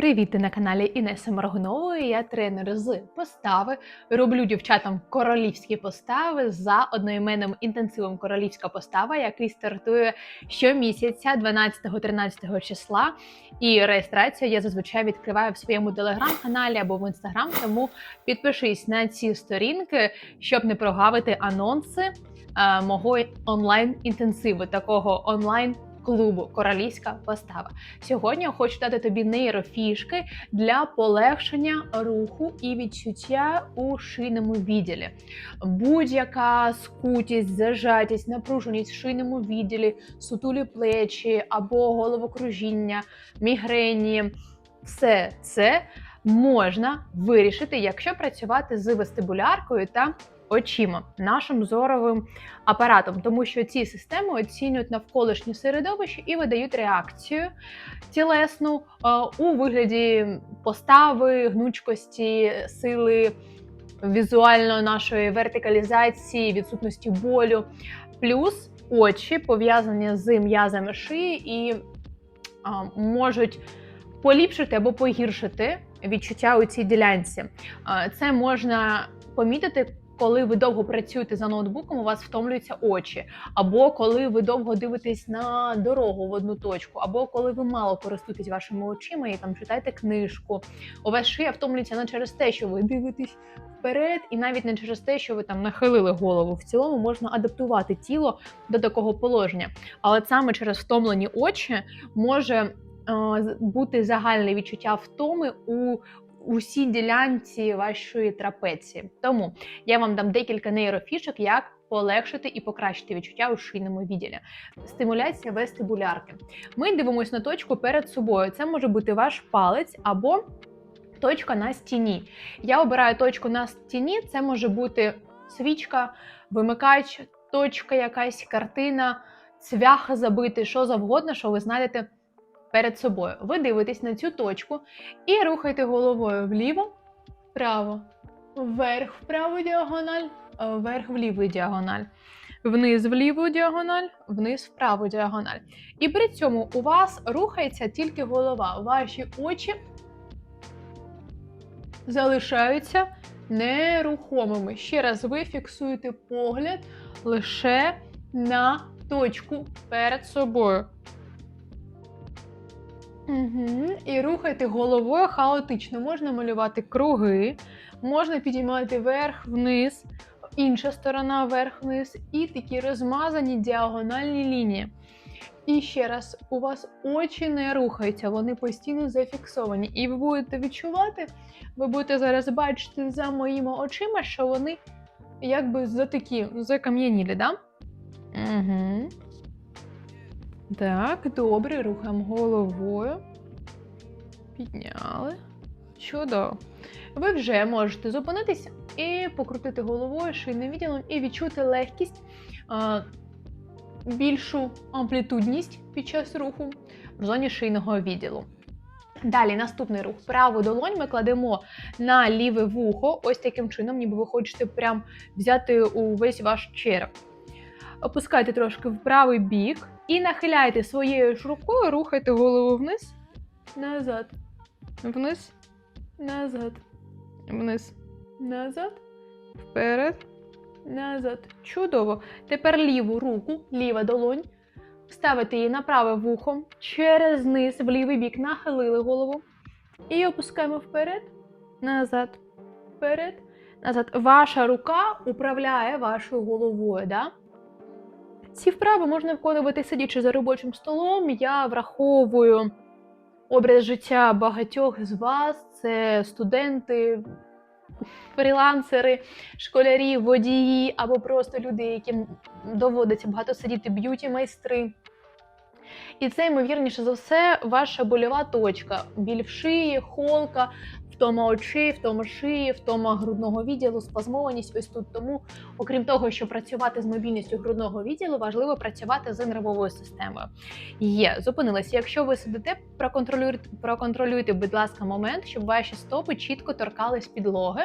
Привіт, ти на каналі Інеси Моргунової. Я тренер з постави. Роблю дівчатам королівські постави за одноіменним інтенсивом королівська постава, який стартує щомісяця, 12-13 числа. І реєстрацію я зазвичай відкриваю в своєму телеграм-каналі або в інстаграм. Тому підпишись на ці сторінки, щоб не прогавити анонси е, мого онлайн-інтенсиву, такого онлайн. Клубу Королівська постава. Сьогодні я хочу дати тобі нейрофішки для полегшення руху і відчуття у шийному відділі. Будь-яка скутість, зажатість, напруженість в шийному відділі, сутулі плечі або головокружіння, мігрені. Все це можна вирішити, якщо працювати з вестибуляркою та очима, нашим зоровим апаратом, тому що ці системи оцінюють навколишнє середовище і видають реакцію тілесну е, у вигляді постави, гнучкості, сили візуально нашої вертикалізації, відсутності болю, плюс очі пов'язані з м'язами шиї і а, можуть поліпшити або погіршити відчуття у цій ділянці. Це можна помітити. Коли ви довго працюєте за ноутбуком, у вас втомлюються очі, або коли ви довго дивитесь на дорогу в одну точку, або коли ви мало користуєтесь вашими очима і там читаєте книжку. У вас шия втомлюється не через те, що ви дивитесь вперед, і навіть не через те, що ви там нахилили голову. В цілому можна адаптувати тіло до такого положення, але саме через втомлені очі може е, бути загальне відчуття втоми у усій ділянці вашої трапеції. Тому я вам дам декілька нейрофішок, як полегшити і покращити відчуття у шийному відділі. Стимуляція вестибулярки. Ми дивимося на точку перед собою. Це може бути ваш палець або точка на стіні. Я обираю точку на стіні, це може бути свічка, вимикач, точка, якась картина, цвяха забити, що завгодно, що ви знайдете перед собою. Ви дивитесь на цю точку і рухайте головою вліво, вправо, вверх, вправо діагональ, вверх в ліву діагональ, вниз в ліву діагональ, вниз в праву діагональ. І при цьому у вас рухається тільки голова. Ваші очі залишаються нерухомими. Ще раз ви фіксуєте погляд лише на точку перед собою. Угу. І рухайте головою хаотично. Можна малювати круги, можна підіймати вверх, вниз, інша сторона вверх-вниз, і такі розмазані діагональні лінії. І ще раз, у вас очі не рухаються, вони постійно зафіксовані. І ви будете відчувати, ви будете зараз бачити за моїми очима, що вони якби за такі закам'янілі, да? Угу. Так, добре, рухаємо головою. Підняли. Чудово. Ви вже можете зупинитися і покрутити головою шийним відділом, і відчути легкість, більшу амплітудність під час руху в зоні шийного відділу. Далі наступний рух. Праву долонь ми кладемо на ліве вухо, ось таким чином, ніби ви хочете прям взяти увесь ваш череп. Опускайте трошки в правий бік і нахиляйте своєю ж рукою, рухайте голову вниз, назад, вниз, назад, вниз, назад, вперед, назад. Чудово. Тепер ліву руку, ліва долонь. Ставите її на праве вухо, через низ, в лівий бік нахилили голову. І опускаємо вперед, назад, вперед, назад. Ваша рука управляє вашою головою. Да? Ці вправи можна виконувати сидячи за робочим столом. Я враховую образ життя багатьох з вас: це студенти, фрілансери, школярі, водії або просто люди, яким доводиться багато сидіти, б'юті-майстри. І це, ймовірніше за все, ваша больова точка. Біль в шиї, холка, втома очей, втома шиї, втома грудного відділу, спазмованість. Ось тут тому, окрім того, що працювати з мобільністю грудного відділу, важливо працювати з нервовою системою. Є, зупинилася. Якщо ви сидите, проконтролюйте, проконтролюйте, будь ласка, момент, щоб ваші стопи чітко торкались підлоги,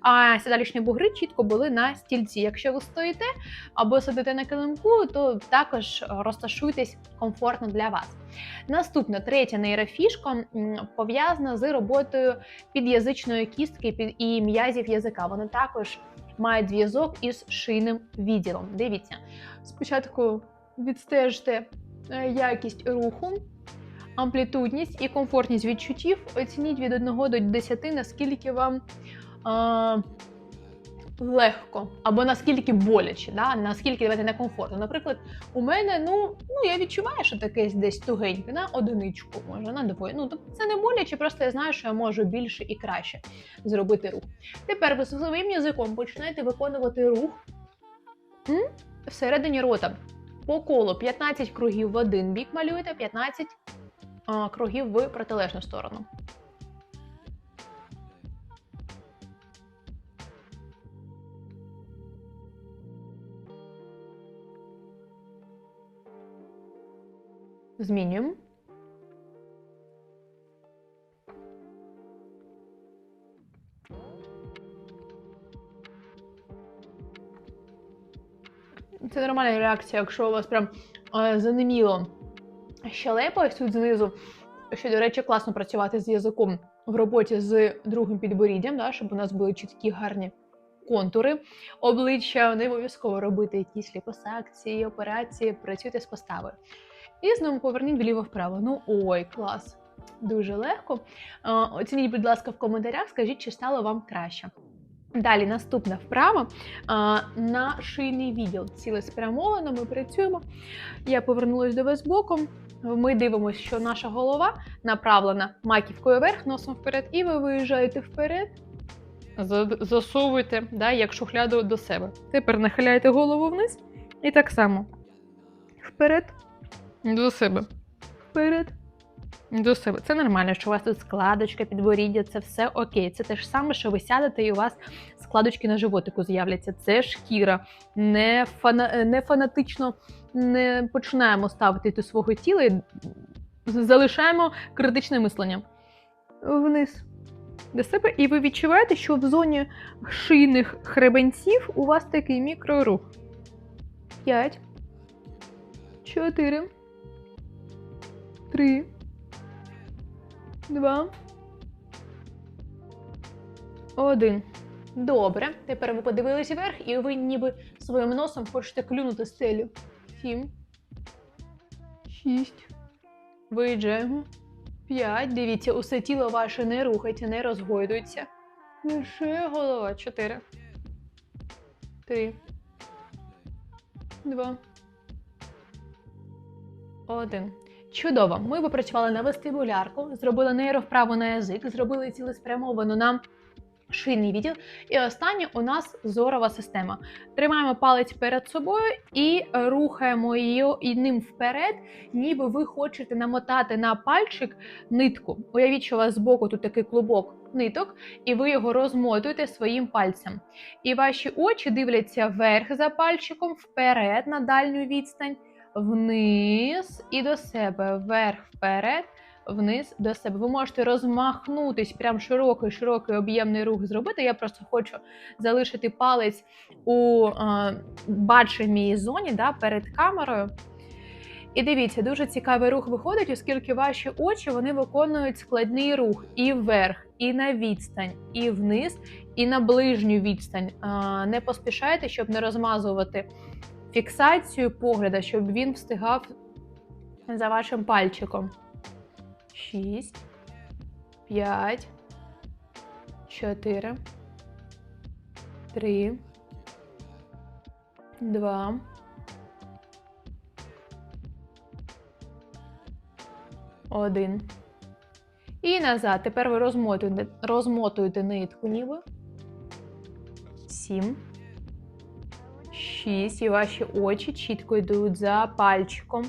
а сідалічні бугри чітко були на стільці. Якщо ви стоїте або сидите на килимку, то також розташуйтесь комфортно для вас. Наступна третя нейрофішка пов'язана з роботою під'язичної кістки і м'язів язика. Вони також мають зв'язок із шийним відділом. Дивіться, спочатку відстежте е, якість руху, амплітудність і комфортність відчуттів. Оцініть від 1 до 10, наскільки вам а, легко, або наскільки боляче, да? наскільки давайте некомфортно. Наприклад, у мене ну, ну я відчуваю, що таке десь тугеньке, на одиничку, може, на двоє. Ну, тобто це не боляче, просто я знаю, що я можу більше і краще зробити рух. Тепер ви своїм язиком починаєте виконувати рух всередині рота. По колу 15 кругів в один бік малюєте, 15 а, кругів в протилежну сторону. Змінюємо. Це нормальна реакція, якщо у вас прям е, занеміло щелепа ось тут знизу. Що, до речі, класно працювати з язиком в роботі з другим підборіддям, да, щоб у нас були чіткі гарні контури обличчя, не обов'язково робити якісь ліпосакції, операції, працюйте з поставою. І знову поверніть вліво-вправо. Ну ой, клас. Дуже легко. Е, Оцініть, будь ласка, в коментарях, скажіть, чи стало вам краще. Далі наступна вправа на шийний відділ. Цілеспрямовано ми працюємо. Я повернулася до вас боком. Ми дивимося, що наша голова направлена маківкою вверх, носом вперед, і ви виїжджаєте вперед, за- засовуєте да, як шухляду до себе. Тепер нахиляєте голову вниз і так само. Вперед, до себе. Вперед. До себе. Це нормально, що у вас тут складочка, підборіддя, це все окей. Це те ж саме, що ви сядете і у вас складочки на животику з'являться. Це шкіра. Не, фана... не фанатично не починаємо ставити до свого тіла і залишаємо критичне мислення. Вниз. До себе, і ви відчуваєте, що в зоні шийних хребенців у вас такий мікрорух. П'ять. Чотири. Три. Два. Один. Добре. Тепер ви подивилися вверх, і ви ніби своїм носом хочете клюнути стелю. Сім. Шість. Виїжджаємо. П'ять. Дивіться, усе тіло ваше не рухається, не розгойдується. Лише голова. Чотири. Три. Два. Один. Чудово. Ми попрацювали на вестибулярку, зробили нейровправу на язик, зробили цілеспрямовану на шийний відділ. І останнє у нас зорова система. Тримаємо палець перед собою і рухаємо її ним вперед, ніби ви хочете намотати на пальчик нитку. Уявіть, що у вас збоку тут такий клубок ниток, і ви його розмотуєте своїм пальцем. І ваші очі дивляться вверх за пальчиком, вперед на дальню відстань, вниз і до себе, вверх, вперед вниз до себе. Ви можете розмахнутись, прям широкий, широкий об'ємний рух зробити. Я просто хочу залишити палець у е, бачимій зоні да, перед камерою. І дивіться, дуже цікавий рух виходить, оскільки ваші очі вони виконують складний рух і вверх, і на відстань, і вниз, і на ближню відстань. Е, не поспішайте, щоб не розмазувати фіксацію погляда, щоб він встигав за вашим пальчиком. 6, 5, 4, 3, 2, 1. І назад. Тепер ви розмотуєте, розмотуєте нитку ніби. 7. 6. І ваші очі чітко йдуть за пальчиком.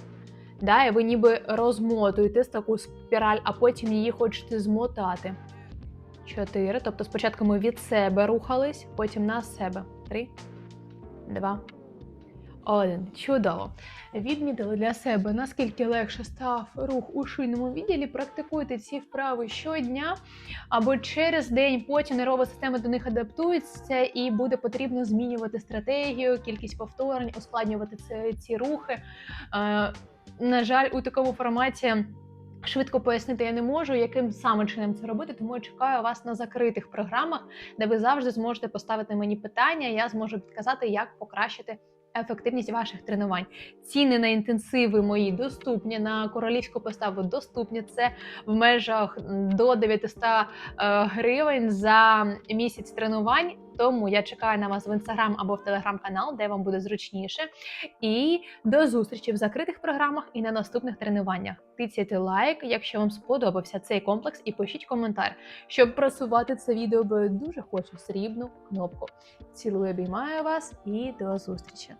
Да, і ви ніби розмотуєте таку спіраль, а потім її хочете змотати. Чотири. Тобто спочатку ми від себе рухались, потім на себе. Три, два, один. Чудово. Відмітили для себе, наскільки легше став рух у шийному відділі. Практикуйте ці вправи щодня або через день. Потім нервова система до них адаптується і буде потрібно змінювати стратегію, кількість повторень, ускладнювати ці, рухи. Е, на жаль, у такому форматі. Швидко пояснити я не можу, яким саме чином це робити, тому я чекаю вас на закритих програмах, де ви завжди зможете поставити мені питання. Я зможу підказати, як покращити ефективність ваших тренувань. Ціни на інтенсиви мої доступні на королівську поставу доступні. Це в межах до 900 е, гривень за місяць тренувань. Тому я чекаю на вас в інстаграм або в телеграм-канал, де вам буде зручніше. І до зустрічі в закритих програмах і на наступних тренуваннях. Тицяйте лайк, якщо вам сподобався цей комплекс, і пишіть коментар, щоб просувати це відео, бо я дуже хочу срібну кнопку. Цілую, обіймаю вас і до зустрічі!